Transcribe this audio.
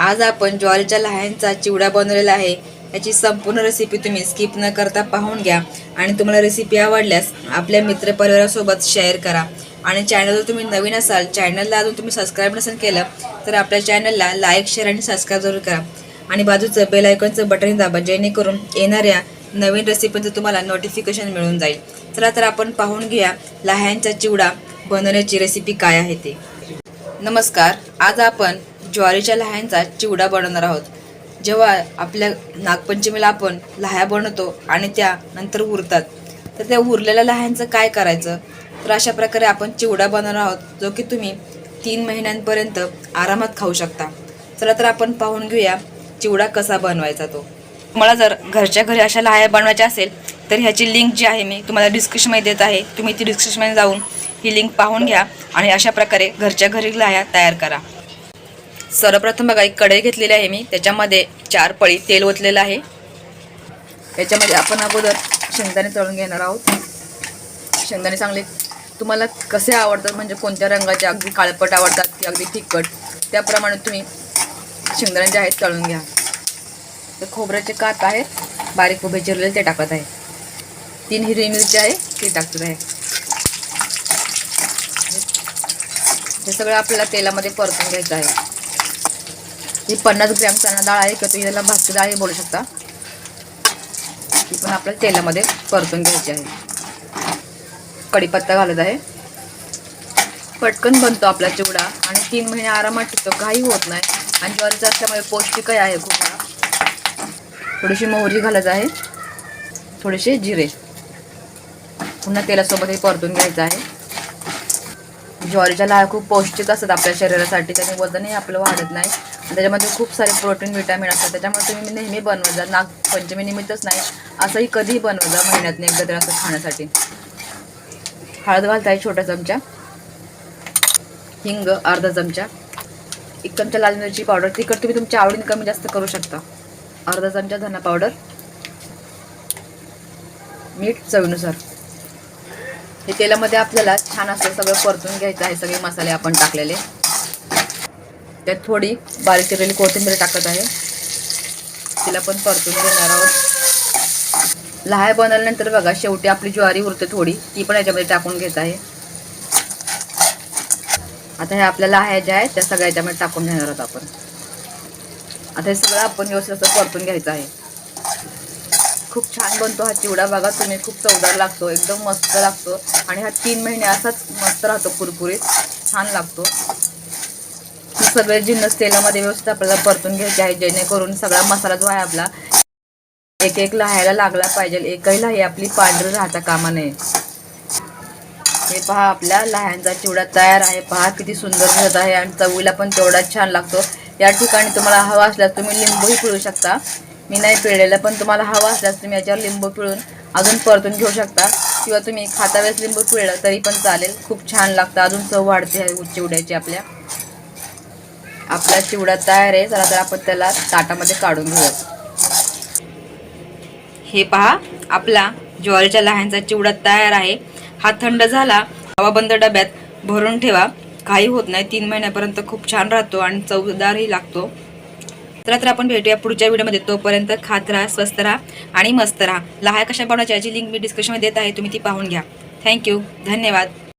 आज आपण ज्वारीच्या लहानचा चिवडा बनवलेला आहे. याची संपूर्ण रेसिपी तुम्ही स्किप न करता पाहून घ्या. आणि तुम्हाला रेसिपी आवडल्यास आपल्या मित्रपरिवारासोबत शेअर करा. आणि चॅनलवर तुम्ही नवीन असाल चॅनलला अजून तुम्ही सबस्क्राईब नसेल केलं तर आपल्या चॅनलला लाईक शेअर आणि सबस्क्राईब जरूर करा. आणि बाजूचं बेल आयकॉनचं बटन दाबा जेणेकरून येणाऱ्या नवीन रेसिपीचं तुम्हाला नोटिफिकेशन मिळून जाईल. चला तर आपण पाहून घ्या लहानचा चिवडा बनवण्याची रेसिपी काय आहे ते. नमस्कार. आज आपण ज्वारीच्या लह्यांचा चिवडा बनवणार आहोत. जेव्हा आपल्या नागपंचमीला आपण लह्या बनवतो आणि त्या नंतर उरतात तर त्या उरलेल्या लह्यांचं काय करायचं? तर अशा प्रकारे आपण चिवडा बनवणार आहोत जो की तुम्ही तीन महिन्यांपर्यंत आरामात खाऊ शकता. चला तर आपण पाहून घेऊया चिवडा कसा बनवायचा तो. तुम्हाला जर घरच्या घरी अशा लहाया बनवायच्या असेल तर ह्याची लिंक जी आहे मी तुम्हाला डिस्क्रिप्शनमध्ये देत आहे. तुम्ही ती डिस्क्रिप्शनमध्ये जाऊन ही लिंक पाहून घ्या आणि अशा प्रकारे घरच्या घरी लाह्या तयार करा. सर्वप्रथम बघा एक कढई घेतलेली आहे मी. त्याच्यामध्ये चार पळी तेल ओतलेलं आहे. याच्यामध्ये आपण अगोदर शेंगदाणे तळून घेणार आहोत. शेंगदाणे चांगले तुम्हाला कसे आवडतात? म्हणजे कोणत्या रंगाचे? अगदी काळपट आवडतात की अगदी तिखट? त्याप्रमाणे तुम्ही शेंगदाणे जे आहेत तळून घ्या. तर खोबऱ्याचे काप आहेत. बारीक उभे चिरलेले ते टाकत आहे. तीन हिरवी मिरची आहे ती टाकत आहे. हे सगळं आपल्याला तेलामध्ये परतून घ्यायचं आहे. ही पन्नास ग्रॅम चणा डाळ आहे किंवा तुम्ही त्याला भाकरी डाळ बोलू शकता. ती पण आपल्याला तेलामध्ये परतून घ्यायची आहे. कढीपत्ता घालत आहे. पटकन बनतो आपला चिवडा आणि तीन महिने आरामात टिकतो काही होत नाही. आणि ज्वारीचं असल्यामुळे पौष्टिकही आहे खूप थोडीशी मोहरी घालत आहे. थोडेसे जिरे. पुन्हा तेलासोबत हे परतून घ्यायचं आहे. ज्वारीच्या लाह्या खूप पौष्टिक असतात आपल्या शरीरासाठी त्याने वजनही आपलं वाढत नाही. आणि त्याच्यामध्ये खूप सारे प्रोटीन विटॅमिन असतात. त्याच्यामुळे तुम्ही नेहमी बनवत जा. नागपंचमी निमित्तच नाही असंही कधीही बनवत जा महिन्यातनं एकदा तर असं खाण्यासाठी. हळद घालताय छोटा चमचा. हिंग अर्धा चमचा. एक चमचा लाल मिरची पावडर. तिखट तुम्ही तुमच्या आवडीने कमी जास्त करू शकता. अर्धा चमचा धना पावडर. मीठ चवीनुसार. हे तेलामध्ये आपल्याला छान असं सगळं परतून घ्यायचं आहे. सगळे मसाले आपण टाकलेले. त्यात थोडी बारीक चिरलेली कोथिंबीर टाकत आहे. तिला पण परतून घेणार आहोत. लहाय बनवल्यानंतर बघा शेवटी आपली ज्वारी उरते थोडी. ती पण याच्यामध्ये टाकून घेत आहे. आता हे आपल्या लहाया ज्या आहेत त्या सगळ्या याच्यामध्ये टाकून घेणार आहोत आपण. आता हे सगळं आपण व्यवस्थित असं परतून घ्यायचं आहे. खूप छान बनतो हा चिवडा. बघा तुम्ही खूप चवदार लागतो एकदम मस्त लागतो. आणि हा तीन महिने असाच मस्त राहतो कुरकुरीत. छान लागतो. सगळे जिन्नस तेलामध्ये व्यवस्थित आपल्याला परतून घ्यायचे आहे जेणेकरून सगळा मसाला जो आहे आपला एक एक लहायला लागला पाहिजे. एकही लाही आपली पांढरी राहता कामा नये. हे पहा आपल्या लहानचा चिवडा तयार आहे. पहा किती सुंदर दिसत आहे आणि चवीला पण तेवढाच छान लागतो. या ठिकाणी तुम्हाला हवा असल्यास तुम्ही लिंबूही पिळू शकता. मी नाही पिळलेलं पण तुम्हाला हवा असल्यास तुम्ही याच्यावर लिंबू पिळून अजून परतून घेऊ शकता. किंवा तुम्ही खाता वेळेस लिंबू पिळलं तरी पण चालेल. खूप छान लागतं. अजून चव वाढते चिवड्याची आपल्या. आपला चिवडा तयार आहे. चला तर आपण त्याला ताटामध्ये काढून घेऊया. हे पहा आपला ज्वारीच्या लहानचा चिवडा तयार आहे. हा थंड झाला हवाबंद डब्यात भरून ठेवा. काही होत नाही. तीन महिन्यापर्यंत खूप छान राहतो आणि चवदारही लागतो. चला तर आपण भेटूया पुढच्या व्हिडिओमध्ये. तोपर्यंत खात राहा स्वस्त राहा आणि मस्त राहा. लहाय कशा बनवायची याची लिंक मी डिस्क्रिप्शनमध्ये देत आहे तुम्ही ती पाहून घ्या. थँक्यू धन्यवाद.